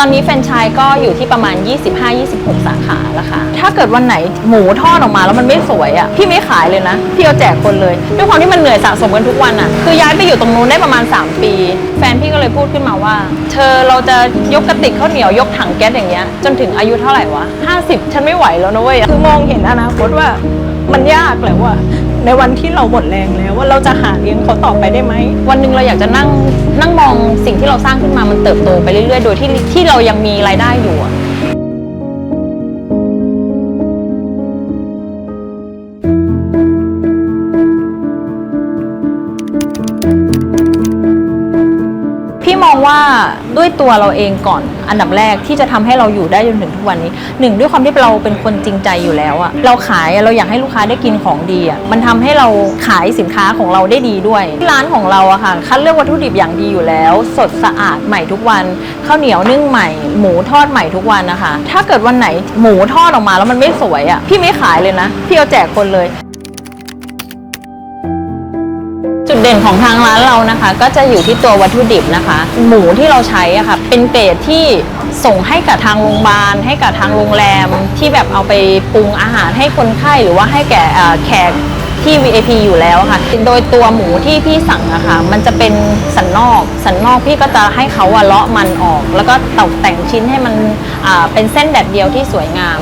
ตอนนี้แฟรนไชส์ก็อยู่ที่ประมาณ 25-26 สาขาแล้วค่ะ ถ้าเกิดวันไหนหมูทอดออกมาแล้วมันไม่สวยอะ พี่ไม่ขายเลยนะ พี่เอาแจกคนเลย ด้วยความที่มันเหนื่อยสะสมกันทุกวันอะ คือย้ายไปอยู่ตรงนู้นได้ประมาณ 3 ปี แฟนพี่ก็เลยพูดขึ้นมาว่า เธอเราจะยกกระติกข้าวเหนียวยกถังแก๊สอย่างเงี้ย จนถึงอายุเท่าไหร่วะ 50 ฉันไม่ไหวแล้วนะเว้ย คือมองเห็นอนาคตว่ามันยากแล้วว่า ในวันที่เราหมดแรงแล้วว่าเราจะหาเลี้ยงเขาต่อไปได้ไหม วันหนึ่งเราอยากจะนั่งนั่งมองสิ่งที่เราสร้างขึ้นมามันเติบโตไปเรื่อยๆ โดยที่ที่เรายังมีรายได้อยู่อะ ว่าด้วยตัวเราเองก่อนอันดับแรกที่จะทำให้เราอยู่ได้จนถึงทุกวันนี้หนึ่งด้วยความที่เราเป็นคนจริงใจอยู่แล้วอะเราขายเราอยากให้ลูกค้าได้กินของดีอะมันทำให้เราขายสินค้าของเราได้ดีด้วยที่ร้านของเราอะค่ะคัดเลือกวัตถุดิบอย่างดีอยู่แล้ว สดสะอาดใหม่ทุกวันข้าวเหนียวนึ่งใหม่ หมูทอดใหม่ทุกวันนะคะ ถ้าเกิดวันไหนหมูทอดออกมาแล้วมันไม่สวยอะพี่ไม่ขายเลยนะพี่เอาแจกคนเลย เด่นของทางร้านเรานะคะ ก็จะอยู่ที่ตัววัตถุดิบนะคะ หมูที่เราใช้อะค่ะเป็นเกรดที่ส่งให้กับทางโรงพยาบาล ให้กับทางโรงแรมที่แบบเอาไปปรุงอาหารให้คนไข้หรือว่าให้แก่แขก ที่ VIP อยู่แล้วค่ะ โดยตัวหมูที่พี่สั่งอะค่ะ มันจะเป็นสันนอก สันนอกพี่ก็จะให้เขาอะเลาะมันออก แล้วก็ตกแต่งชิ้นให้มันเป็นเส้นแดดเดียวที่สวยงาม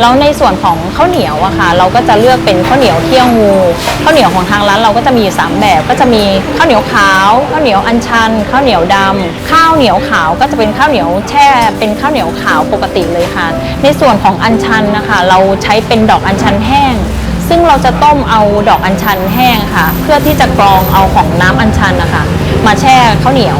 แล้วในส่วนของข้าวเหนียวอะค่ะ เราก็จะเลือกเป็นข้าวเหนียวเที่ยวงูข้าวเหนียวของทางร้านเราก็จะมีอยู่สามแบบ ก็จะมีข้าวเหนียวขาวข้าวเหนียวอัญชันข้าวเหนียวดำข้าวเหนียวขาวก็จะเป็นข้าวเหนียวแช่เป็นข้าวเหนียวขาวปกติเลยค่ะ ในส่วนของอัญชันนะคะ เราใช้เป็นดอกอัญชันแห้ง ซึ่งเราจะต้มเอาดอกอัญชันแห้งค่ะ เพื่อที่จะกรองเอาของน้ำอัญชันนะคะ มาแช่ข้าวเหนียว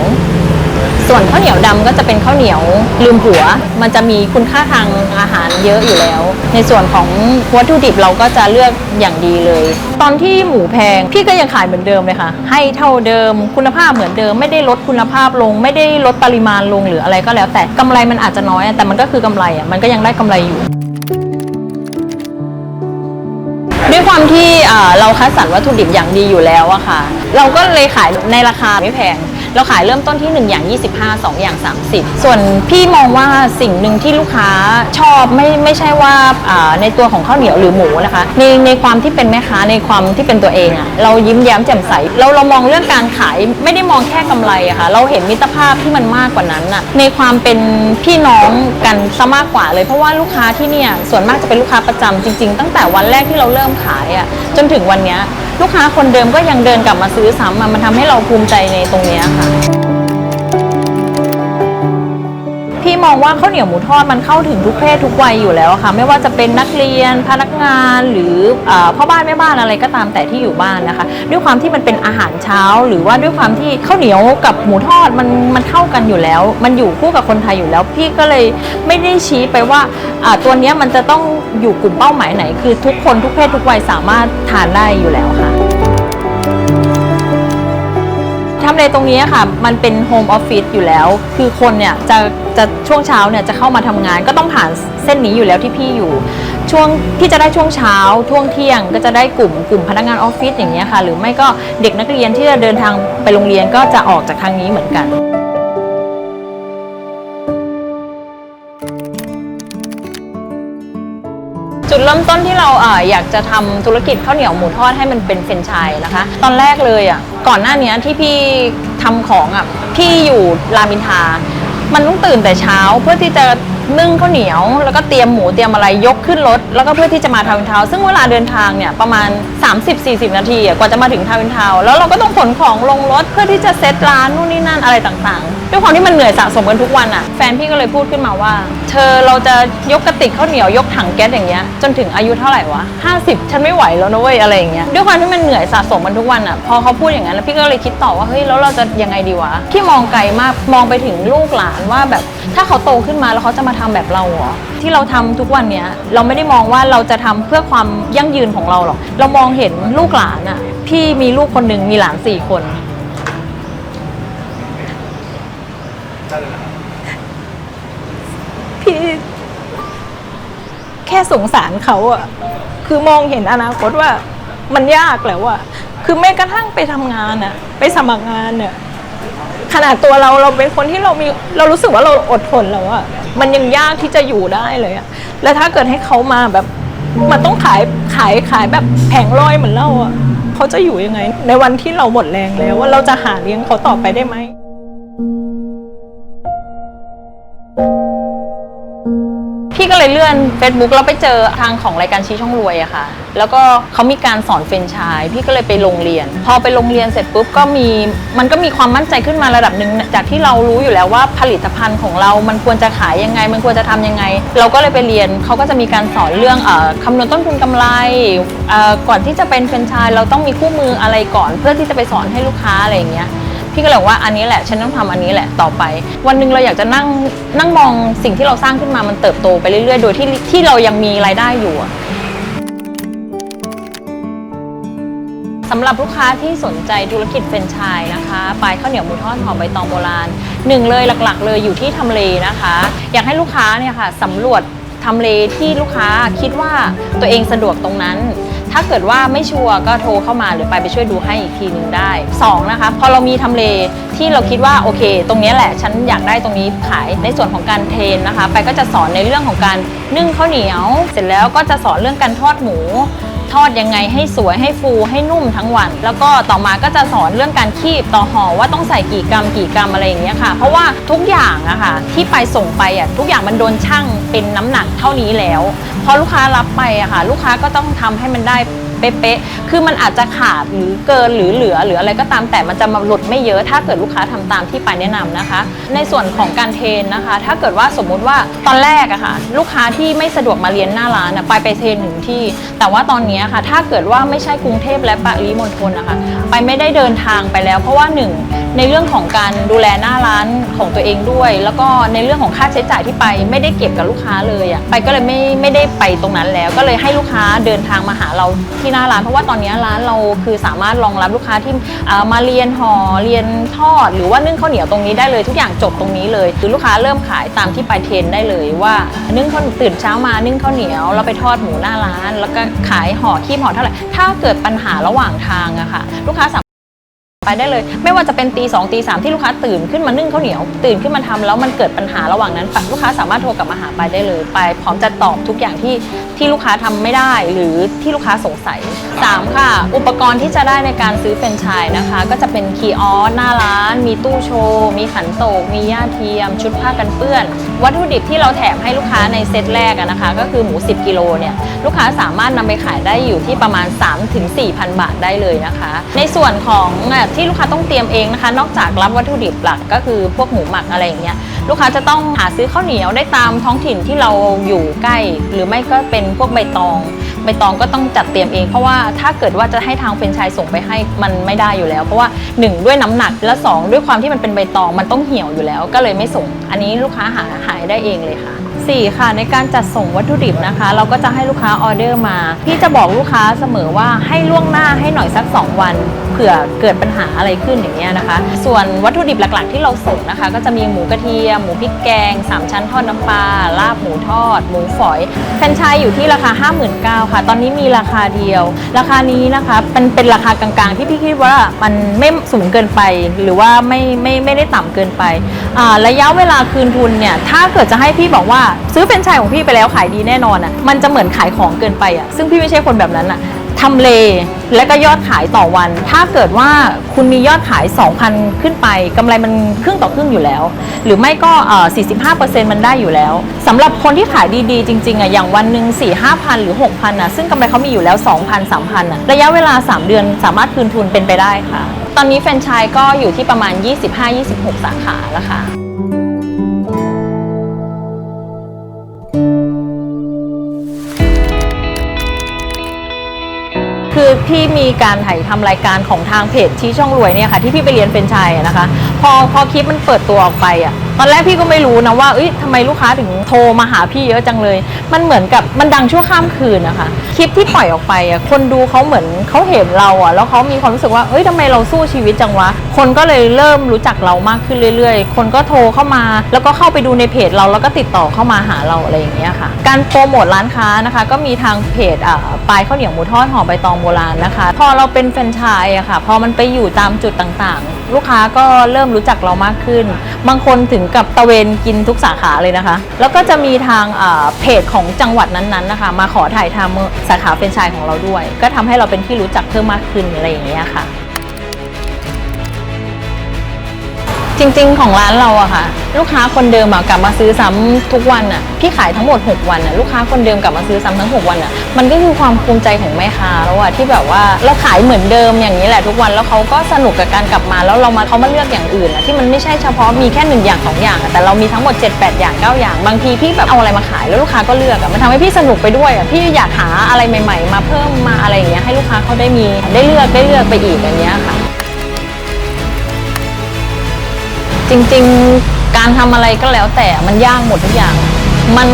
ส่วนข้าวเหนียวดำก็จะเป็นข้าวเหนียวลืมหัว มันจะมีคุณค่าทางอาหารเยอะอยู่แล้ว ในส่วนของวัตถุดิบเราก็จะเลือกอย่างดีเลย ตอนที่หมูแพงพี่ก็ยังขายเหมือนเดิมเลยค่ะ ให้เท่าเดิมคุณภาพเหมือนเดิม ไม่ได้ลดคุณภาพลง ไม่ได้ลดปริมาณลงหรืออะไรก็แล้ว แต่กำไรมันอาจจะน้อยแต่มันก็คือกำไรอะมันก็ยังได้กำไรอยู่ ความที่เราคัดสรรวัตถุดิบอย่างดีอยู่แล้วอะค่ะ เราก็เลยขายในราคาไม่แพง เราขายเริ่มต้นที่ 1 อย่าง 25 2 อย่าง 30 ส่วนพี่มองว่าสิ่งหนึ่งที่ลูกค้าชอบไม่ไม่ใช่ว่าในตัวของข้าวเหนียวหรือหมูนะคะในในความที่เป็นแม่ค้าในความที่เป็นตัวเองอะเรายิ้มแย้มแจ่มใสเราเรามองเรื่องการขายไม่ได้มองแค่กำไรอะค่ะเราเห็นมิตรภาพที่มันมากกว่านั้นอะในความเป็นพี่น้องกันซะมากกว่าเลยเพราะว่าลูกค้าที่เนี่ยส่วนมากจะเป็นลูกค้าประจำจริง ๆ ตั้งแต่วันแรกที่เราเริ่มขายอะจนถึงวันเนี้ย ลูกค้าคนเดิมก็ยังเดินกลับมาซื้อซ้ำอะมันทำให้เราภูมิใจในตรงเนี้ยค่ะ พี่มองว่าข้าวเหนียวหมูทอดมันเข้าถึงทุกเพศทุกวัยอยู่แล้วค่ะ ไม่ว่าจะเป็นนักเรียนพนักงานหรืออพ่อบ้านแม่บ้านอะไรก็ตามแต่ที่อยู่บ้านนะคะ ด้วยความที่มันเป็นอาหารเช้า หรือว่าด้วยความที่ข้าวเหนียวกับหมูทอดมันมันเข้ากันอยู่แล้ว มันอยู่คู่กับคนไทยอยู่แล้ว พี่ก็เลยไม่ได้ชี้ไปว่าตัวนี้มันจะต้องอยู่กลุ่มเป้าหมายไหน คือทุกคนทุกเพศทุกวัยสามารถทานได้อยู่แล้วค่ะ ทำเลตรงนี้ค่ะ มันเป็นโฮมออฟฟิศอยู่แล้ว คือคนเนี่ยจะจะช่วงเช้าเนี่ยจะเข้ามาทำงาน ก็ต้องผ่านเส้นนี้อยู่แล้วที่พี่อยู่ ช่วงที่จะได้ช่วงเช้าช่วงเที่ยงก็จะได้กลุ่มกลุ่มพนักงานออฟฟิศอย่างเงี้ยค่ะ หรือไม่ก็เด็กนักเรียนที่จะเดินทางไปโรงเรียนก็จะออกจากทางนี้เหมือนกัน ริ่มต้นที่เราเอออยากจะทำธุรกิจข้าวเหนียวหมูทอดให้มันเป็นเฟรนชายนะคะ ตอนแรกเลยอะก่อนหน้านี้ที่พี่ทำของอะพี่อยู่รามินทา มันต้องตื่นแต่เช้าเพื่อที่จะนึ่งข้าวเหนียว แล้วก็เตรียมหมูเตรียมอะไรยกขึ้นรถ แล้วก็เพื่อที่จะมาทาวน์อินทาวน์ซึ่งเวลาเดินทางเนี่ยประมาณ 30-40 นาทีอะกว่าจะมาถึงทาวน์อินทาวน์แล้วเราก็ต้องขนของลงรถเพื่อที่จะเซตร้านนู่นนี่นั่นอะไรต่างๆ ด้วยความที่มันเหนื่อยสะสมกันทุกวันอะแฟนพี่ก็เลยพูดขึ้นมาว่า เธอเราจะยกกระติกข้าวเหนียวยกถังแก๊สอย่างเงี้ยจนถึงอายุเท่าไหร่วะ50 ฉันไม่ไหวแล้วนะเว้ยอะไรอย่างเงี้ยด้วยความที่มันเหนื่อยสะสมมันทุกวันอะพอเขาพูดอย่างนั้นแล้วพี่ก็เลยคิดต่อว่าเฮ้ยแล้วเราจะยังไงดีวะพี่มองไกลมากมองไปถึงลูกหลานว่าแบบถ้าเขาโตขึ้นมาแล้วเขาจะมาทำแบบเราเหรอที่เราทำทุกวันเนี้ยเราไม่ได้มองว่าเราจะทำเพื่อความยั่งยืนของเราหรอก เรามองเห็นลูกหลานอะพี่มีลูกคนหนึ่งมีหลานสี่คนพี่แค่สงสารเขาอะคือมองเห็นอนาคตว่ามันยากแล้วอะคือแม้กระทั่งไปทำงานอะไปสมัครงานเนี่ยขนาดตัวเราเราเป็นคนที่เรามีเรารู้สึกว่าเราอดทนแล้วอะ มันยังยากที่จะอยู่ได้เลยอะแล้วถ้าเกิดให้เขามาแบบมันต้องขายขายขายแบบแผงลอยเหมือนเราอะเขาจะอยู่ยังไง ในวันที่เราหมดแรงแล้วว่าเราจะหาเลี้ยงเขาต่อไปได้ไหม พี่ก็เลยเลื่อน Facebook แล้วไปเจอทางของรายการชี้ช่องรวยอะค่ะ แล้วก็เขามีการสอนเฟรนชส์พี่ก็เลยไปโรงเรียน พอไปโรงเรียนเสร็จปุ๊บก็มีมันก็มีความมั่นใจขึ้นมาระดับหนึ่งจากที่เรารู้อยู่แล้วว่าผลิตภัณฑ์ของเรามันควรจะขายยังไง มันควรจะทำยังไง เราก็เลยไปเรียนเขาก็จะมีการสอนเรื่องเออคำนวณต้นทุนกำไรอ่อก่อนที่จะเป็นเฟรนชส์เราต้องมีคู่มืออะไรก่อน เพื่อที่จะไปสอนให้ลูกค้าอะไรอย่างเงี้ย พี่ก็เลยบอกว่าอันนี้แหละ ฉันต้องทำอันนี้แหละต่อไป วันหนึ่งเราอยากจะนั่งนั่งมองสิ่งที่เราสร้างขึ้นมามันเติบโตไปเรื่อยๆ โดยที่ที่เรายังมีรายได้อยู่สำหรับลูกค้าที่สนใจธุรกิจเฟรนไชส์นะคะปลายข้าวเหนียวหมูทอดหอมใบตองโบราณหนึ่งเลยหลักๆ เลยอยู่ที่ทำเลนะคะ อยากให้ลูกค้าเนี่ยค่ะสำรวจทำเลที่ลูกค้าคิดว่าตัวเองสะดวกตรงนั้น ถ้าเกิดว่าไม่ชัวร์ก็โทรเข้ามาหรือไปไปช่วยดูให้อีกทีหนึ่งได้สองนะคะพอเรามีทำเลที่เราคิดว่าโอเค ตรงนี้แหละฉันอยากได้ตรงนี้ขายในส่วนของการเทรนนะคะ ไปก็จะสอนในเรื่องของการนึ่งข้าวเหนียว เสร็จแล้วก็จะสอนเรื่องการทอดหมู ทอดยังไงให้สวยให้ฟูให้นุ่มทั้งวัน แล้วก็ต่อมาก็จะสอนเรื่องการคีบต่อห่อว่าต้องใส่กี่กรัมกี่กรัมอะไรอย่างเงี้ยค่ะ เพราะว่าทุกอย่างอะค่ะที่ไปส่งไปอะทุกอย่างมันโดนช่างเป็นน้ำหนักเท่านี้แล้ว พอลูกค้ารับไปอะค่ะ ลูกค้าก็ต้องทำให้มันได้ เป๊ะๆ คือมันอาจจะขาดหรือเกินหรือเหลือหรืออะไรก็ตามแต่มันจะมาหลุดไม่เยอะ ถ้าเกิดลูกค้าทำตามที่ปายแนะนำนะคะ ในส่วนของการเทรนนะคะ ถ้าเกิดว่าสมมุติว่าตอนแรกอะค่ะลูกค้าที่ไม่สะดวกมาเรียนหน้าร้านอะไปไปเทรนหนึ่งที่ แต่ว่าตอนนี้ค่ะ ถ้าเกิดว่าไม่ใช่กรุงเทพและปริมณฑลนะคะ ไปไม่ได้เดินทางไปแล้ว เพราะว่าหนึ่ง ในเรื่องของการดูแลหน้าร้านของตัวเองด้วย แล้วก็ในเรื่องของค่าใช้จ่ายที่ไปไม่ได้เก็บกับลูกค้าเลยอะไปก็เลยไม่ไม่ได้ไปตรงนั้นแล้ว ก็เลยให้ลูกค้าเดินทางมาหาเราที่หน้าร้าน เพราะว่าตอนนี้ร้านเราคือสามารถรองรับลูกค้าที่มาเรียนห่อเรียนทอด หรือว่านึ่งข้าวเหนียวตรงนี้ได้เลยทุกอย่างจบตรงนี้เลยคือลูกค้าเริ่มขายตามที่ไปเทรนได้เลยว่านึ่งข้าวตื่นเช้ามานึ่งข้าวเหนียวแล้วไปทอดหมูหน้าร้าน แล้วก็ขายห่อคีบห่อเท่าไหร่ถ้าเกิดปัญหาระหว่างทางอะค่ะลูกค้าสา ไปได้เลย ไม่ว่าจะเป็นตีสองตีสามที่ลูกค้าตื่นขึ้นมานึ่งข้าวเหนียว ตื่นขึ้นมาทำแล้วมันเกิดปัญหาระหว่างนั้นลูกค้าสามารถโทรกลับมาหาไปได้เลย ไปพร้อมจะตอบทุกอย่างที่ที่ลูกค้าทำไม่ได้ หรือที่ลูกค้าสงสัย 3 ค่ะ อุปกรณ์ที่จะได้ในการซื้อเฟรนไชส์นะคะ ก็จะเป็นคีย์ออสหน้าร้าน มีตู้โชว์มีขันโตก มีย่าเทียม ชุดผ้ากันเปื้อน วัตถุดิบที่เราแถมให้ลูกค้าในเซตแรกนะคะ ก็คือหมู 10กิโลเนี่ยลูกค้าสามารถนำไปขายได้อยู่ที่ประมาณ 3-4,000 บาทได้เลยนะคะ ในส่วนของที่ลูกค้าต้องเตรียมเองนะคะ นอกจากรับวัตถุดิบหลักก็คือพวกหมูหมักอะไรอย่างเงี้ยลูกค้าจะต้องหาซื้อข้าวเหนียวได้ตามท้องถิ่นที่เราอยู่ใกล้ หรือไม่ก็เป็นพวกใบตองใบตองก็ต้องจัดเตรียมเอง เพราะว่าถ้าเกิดว่าจะให้ทางเฟรนไชส์ส่งไปให้มันไม่ได้อยู่แล้ว เพราะว่าหนึ่งด้วยน้ำหนักและสองด้วยความที่มันเป็นใบตองมันต้องเหี่ยวอยู่แล้ว ก็เลยไม่ส่ง อันนี้ลูกค้าหาหายได้เองเลยค่ะ 4 ค่ะ ในการจัดส่งวัตถุดิบนะคะ เราก็จะให้ลูกค้าออเดอร์มาพี่จะบอกลูกค้าเสมอว่าให้ล่วงหน้าให้หน่อยสัก 2 วันเผื่อเกิดปัญหาอะไรขึ้นอย่างเงี้ยนะคะ ส่วนวัตถุดิบหลักๆ ที่เราส่งนะคะ ก็จะมีหมูกระเทียมหมูพริกแกง 3 ชั้นทอดน้ำปลาลาบหมูทอด หมูฝอยแฟรนไชส์อยู่ที่ราคา 59,000ค่ะ ตอนนี้มีราคาเดียว ราคานี้นะคะเป็นเป็นราคากลางๆ ที่พี่คิดว่ามันไม่สูงเกินไป หรือว่าไม่ไม่ไม่ได้ต่ำเกินไป ระยะเวลาคืนทุนเนี่ยถ้าเกิดจะให้พี่บอกว่าซื้อแฟรนไชส์ของพี่ไปแล้วขายดีแน่นอนอะมันจะเหมือนขายของเกินไปอะซึ่งพี่ไม่ใช่คนแบบนั้นอะทำเลและก็ยอดขายต่อวัน ถ้าเกิดว่าคุณมียอดขาย 2,000 ขึ้นไปกำไรมันครึ่งต่อครึ่งอยู่แล้ว หรือไม่ก็เอ่อ45%มันได้อยู่แล้วสำหรับคนที่ขายดีๆ จริงๆอะอย่างวันหนึ่ง4 5 0 0 0 หรือ 6,000อะซึ่งกำไรเขามีอยู่แล้ว 2,000 3,000อะระยะเวลา 3 เดือนสามารถคืนทุนเป็นไปได้ค่ะ ตอนนี้แฟรนไชส์ก็อยู่ที่ประมาณ 25-26 สาขาแล้วค่ะ คือพี่มีการถ่ายทำรายการของทางเพจชี้ช่องรวยเนี่ยค่ะที่พี่ไปเรียนเป็นไชายอะนะคะ พอพอคลิปมันเปิดตัวออกไปอะตอนแรกพี่ก็ไม่รู้นะว่าเอ้ยทำไมลูกค้าถึงโทรมาหาพี่เยอะจังเลย มันเหมือนกับมันดังชั่วข้ามคืนนะคะคลิปที่ปล่อยออกไปอะคนดูเขาเหมือนเขาเห็นเราอะแล้วเขามีความรู้สึกว่าเอ้ยทำไมเราสู้ชีวิตจังวะ คนก็เลยเริ่มรู้จักเรามากขึ้นเรื่อย ๆ คนก็โทรเข้ามา แล้วก็เข้าไปดูในเพจเราแล้วก็ติดต่อเข้ามาหาเราอะไรอย่างเงี้ยค่ะ การโปรโมทร้านค้านะคะ ก็มีทางเพจอ่าปลายข้าวเหนียวหมูทอดห่อใบตองโบราณนะคะ พอเราเป็นแฟรนไชส์อะค่ะ พอมันไปอยู่ตามจุดต่างๆ ลูกค้าก็เริ่มรู้จักเรามากขึ้น บางคนถึงกับตะเวนกินทุกสาขาเลยนะคะ แล้วก็จะมีทางเพจของจังหวัดนั้นๆนะคะ มาขอถ่ายทำสาขาเฟรนไชส์ของเราด้วย ก็ทำให้เราเป็นที่รู้จักเพิ่มมากขึ้นอะไรอย่างเงี้ยค่ะ จริง ๆ ของร้านเราอะค่ะ ลูกค้าคนเดิมอะกลับมาซื้อซ้ำทุกวันอะพี่ขายทั้งหมด 6 วันอะลูกค้าคนเดิมกลับมาซื้อซ้ำทั้ง 6 วันอะมันก็คือความภูมิใจของแม่ค้าแล้วอะที่แบบว่าเราขายเหมือนเดิมอย่างนี้แหละทุกวันแล้วเขาก็สนุกกับการกลับมาแล้วเรามาเขามาเลือกอย่างอื่นอะที่มันไม่ใช่เฉพาะมีแค่หนึ่งอย่างสองอย่างอะแต่เรามีทั้งหมด 7 8 อย่าง 9 อย่าง บางทีพี่แบบเอาอะไรมาขายแล้วลูกค้าก็เลือกอะมันทำให้พี่สนุกไปด้วยอะพี่อยากหาอะไรใหม่ ๆ มาเพิ่มมาอะไรอย่างเงี้ยให้ลูกค้าเขาได้มีได้เลือกได้เลือกไปอีกอย่างเงี้ยค่ะ จริง ๆ การทำอะไรก็แล้วแต่มันยากหมดทุกอย่าง มัน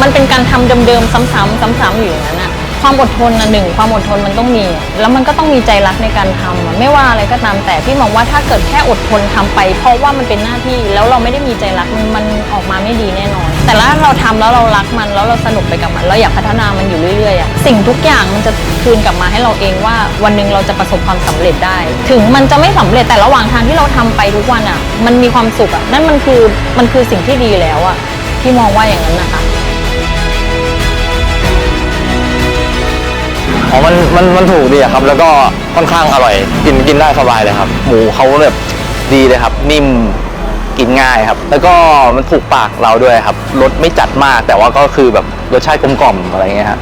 มันเป็นการทำเดิมๆซ้ำๆซ้ำๆอยู่อย่างนั้นอะ ความอดทนนะหนึ่งความอดทนมันต้องมี แล้วมันก็ต้องมีใจรักในการทำอะไม่ว่าอะไรก็ตามแต่พี่มองว่าถ้าเกิดแค่อดทนทำไป เพราะว่ามันเป็นหน้าที่แล้วเราไม่ได้มีใจรักมันมันออกมาไม่ดีแน่นอน แต่ถ้าเราทำแล้วเรารักมันแล้วเราสนุกไปกับมันเราอยากพัฒนามันอยู่เรื่อยๆอะสิ่งทุกอย่างมันจะคืนกลับมาให้เราเองว่า วันหนึ่งเราจะประสบความสำเร็จได้ ถึงมันจะไม่สำเร็จแต่ระหว่างทางที่เราทำไปทุกวันอะมันมีความสุขอะนั่นมันคือมันคือสิ่งที่ดีแล้วอะพี่มองว่าอย่างนั้นนะคะ อ๋อมันมันมันถูกดีอะครับ แล้วก็ค่อนข้างอร่อย กินกินได้สบายเลยครับ หมูเขาแบบดีเลยครับ นิ่มกินง่ายครับ แล้วก็มันถูกปากเราด้วยครับรสไม่จัดมาก แต่ว่าก็คือแบบรสชาติกลมกล่อมอะไรเงี้ยฮะ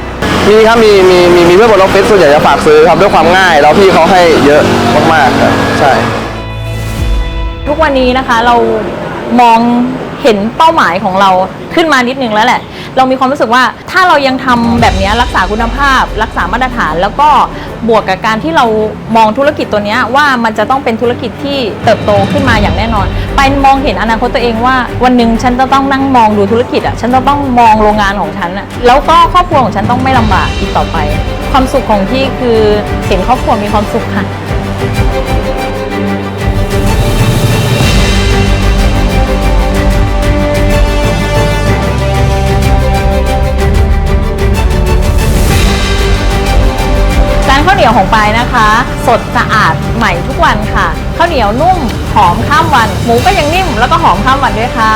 มีครับมีมีมีมีเพื่อนบนออฟฟิศส่วนใหญ่จะฝากซื้อครับด้วยความง่าย แล้วพี่เขาให้เยอะมากๆครับใช่ ทุกวันนี้นะคะเรามองเห็นเป้าหมายของเราขึ้นมานิดนึงแล้วแหละ เรามีความรู้สึกว่าถ้าเรายังทำแบบนี้รักษาคุณภาพ รักษามาตรฐาน แล้วก็บวกกับการที่เรามองธุรกิจตัวเนี้ยว่ามันจะต้องเป็นธุรกิจที่เติบโตขึ้นมาอย่างแน่นอน ไปมองเห็นอนาคตตัวเองว่า วันหนึ่งฉันจะต้องนั่งมองดูธุรกิจอะฉันจะต้องมองโรงงานของฉันอะแล้วก็ครอบครัวของฉันต้องไม่ลำบากอีกต่อไป ความสุขของพี่คือเห็นครอบครัวมีความสุขค่ะ สดสะอาดใหม่ทุกวันค่ะข้าวเหนียวนุ่มหอมข้ามวัน หมูก็ยังนิ่มแล้วก็หอมข้ามวันด้วยค่ะ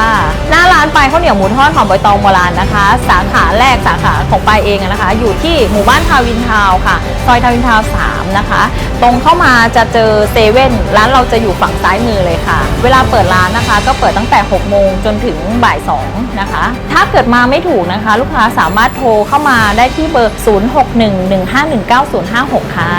หน้าร้านปายข้าวเหนียวหมูทอดหอมใบตองโบราณนะคะ สาขาแรกสาขาของปายเองนะคะ อยู่ที่หมู่บ้านทาวินทาว์ค่ะซอยทาวินทาวน์3นะคะ ตรงเข้ามาจะเจอเซเว่นร้านเราจะอยู่ฝั่งซ้ายมือเลยค่ะ เวลาเปิดร้านนะคะ ก็เปิดตั้งแต่6โมงจนถึงบ่าย2นะคะถ้าเกิดมาไม่ถูกนะคะ ลูกค้าสามารถโทรเข้ามาได้ที่เบอร์ 0611519056 ค่ะ